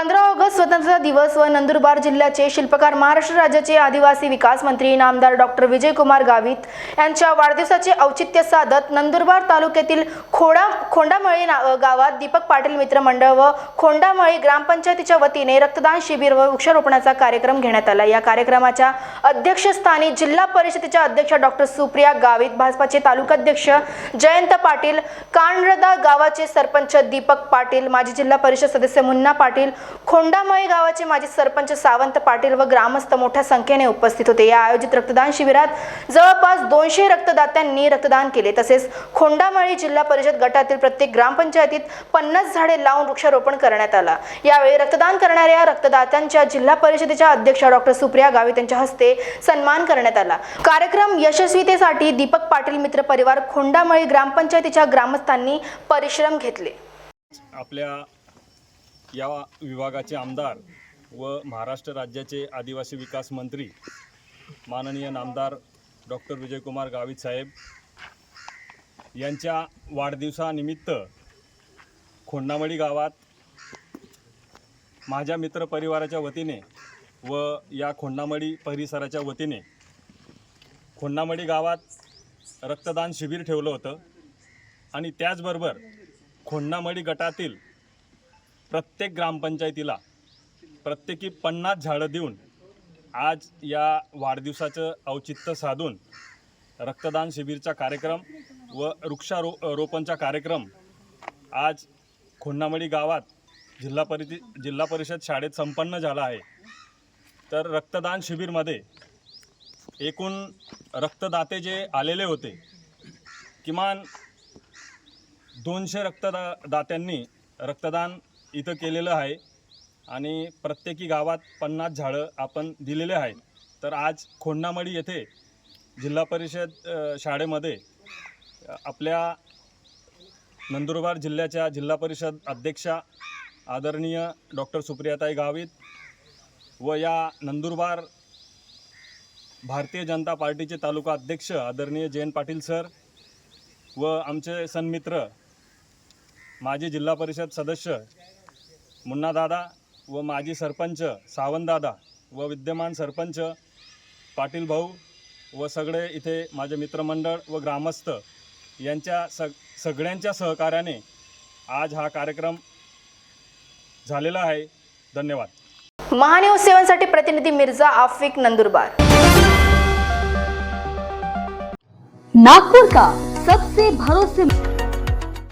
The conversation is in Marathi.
पंधरा ऑगस्ट स्वतंत्रता दिवस व नंदुरबार जिल्ह्याचे शिल्पकार महाराष्ट्र राज्याचे आदिवासी विकास मंत्री नामदार डॉक्टर विजयकुमार गावित यांच्या वाढदिवसाचे औचित्य साधत नंदुरबार तालुक्यातील खोडा खोंडामळी गावात दीपक पाटील मित्र मंडळ व खोंडामळी ग्रामपंचायतीच्या वतीने रक्तदान शिबिर व वृक्षारोपणाचा कार्यक्रम घेण्यात आला. या कार्यक्रमाच्या अध्यक्षस्थानी जिल्हा परिषदेच्या अध्यक्ष डॉक्टर सुप्रिया गावित भाजपाचे तालुकाध्यक्ष जयंत पाटील कानरदा गावाचे सरपंच दीपक पाटील माजी जिल्हा परिषद सदस्य मुन्ना पाटील खोंडामळी गावाचे माजी सरपंच सावंत पाटील व ग्रामस्थ मोठ्या संख्येने उपस्थित होते. या आयोजित रक्तदान शिबिरात जवळपास दोनशे रक्तदात्यांनी रक्तदान केले. तसेच खोंडामळी जिल्हा परिषद गटातील प्रत्येक ग्रामपंचायतीत पन्नास झाडे लावून वृक्षारोपण करण्यात आला. यावेळी रक्तदान करणाऱ्या रक्तदात्यांच्या जिल्हा परिषदेच्या अध्यक्ष डॉक्टर सुप्रिया गावित यांच्या हस्ते सन्मान करण्यात आला. कार्यक्रम यशस्वीतेसाठी दीपक पाटील मित्र परिवार खोंडामळी ग्रामपंचायतीच्या ग्रामस्थांनी परिश्रम घेतले. आपल्या या विभागाचे आमदार व महाराष्ट्र राज्याचे आदिवासी विकास मंत्री माननीय नामदार डॉक्टर विजयकुमार गावित साहेब. यांच्या वाढदिवसानिमित्त खोंडामळी गावात माझ्या मित्र परिवाराच्या वतीने व या खोंडामळी परिसराच्या वतीने खोंडामळी गावात रक्तदान शिबिर ठेवलं होतं आणि त्याचबरोबर खोंडामळी गटातील प्रत्येक ग्रामपंचायतीला प्रत्येकी पन्नास झाडं देऊन आज या वाढदिवसाचं औचित्य साधून रक्तदान शिबिरचा कार्यक्रम व वृक्षारो रोपणचा कार्यक्रम आज खोंडामळी गावात जिल्हा परिषद जिल्हा परिषद शाळेत संपन्न झाला आहे. तर रक्तदान शिबिरमध्ये एकूण रक्तदाते जे आलेले होते किमान दोनशे रक्तदा दात्यांनी रक्तदान इथं केलेलं आहे. आणि प्रत्येकी गावात पन्नास झाडं आपण दिलेले आहेत. तर आज खोंडामळी येथे जिल्हा परिषद शाळेमध्ये आपल्या नंदुरबार जिल्ह्याच्या जिल्हा परिषद अध्यक्षा आदरणीय डॉक्टर सुप्रियाताई गावित व या नंदुरबार भारतीय जनता पार्टीचे तालुका अध्यक्ष आदरणीय जयंत पाटील सर व आमचे सन्मित्र माजी जिल्हा परिषद सदस्य मुन्नादादा व माजी सरपंच सावंतदादा व विद्यमान सरपंच पाटील भाऊ व सगळे इथे माझे मित्रमंडळ व ग्रामस्थ यांच्या सग सगळ्यांच्या सहकार्याने आज हा कार्यक्रम झालेला आहे. धन्यवाद. महान्यूज सेवनसाठी प्रतिनिधी मिर्झा आफिक नंदुरबार. नागपुर का सबसे भरोसे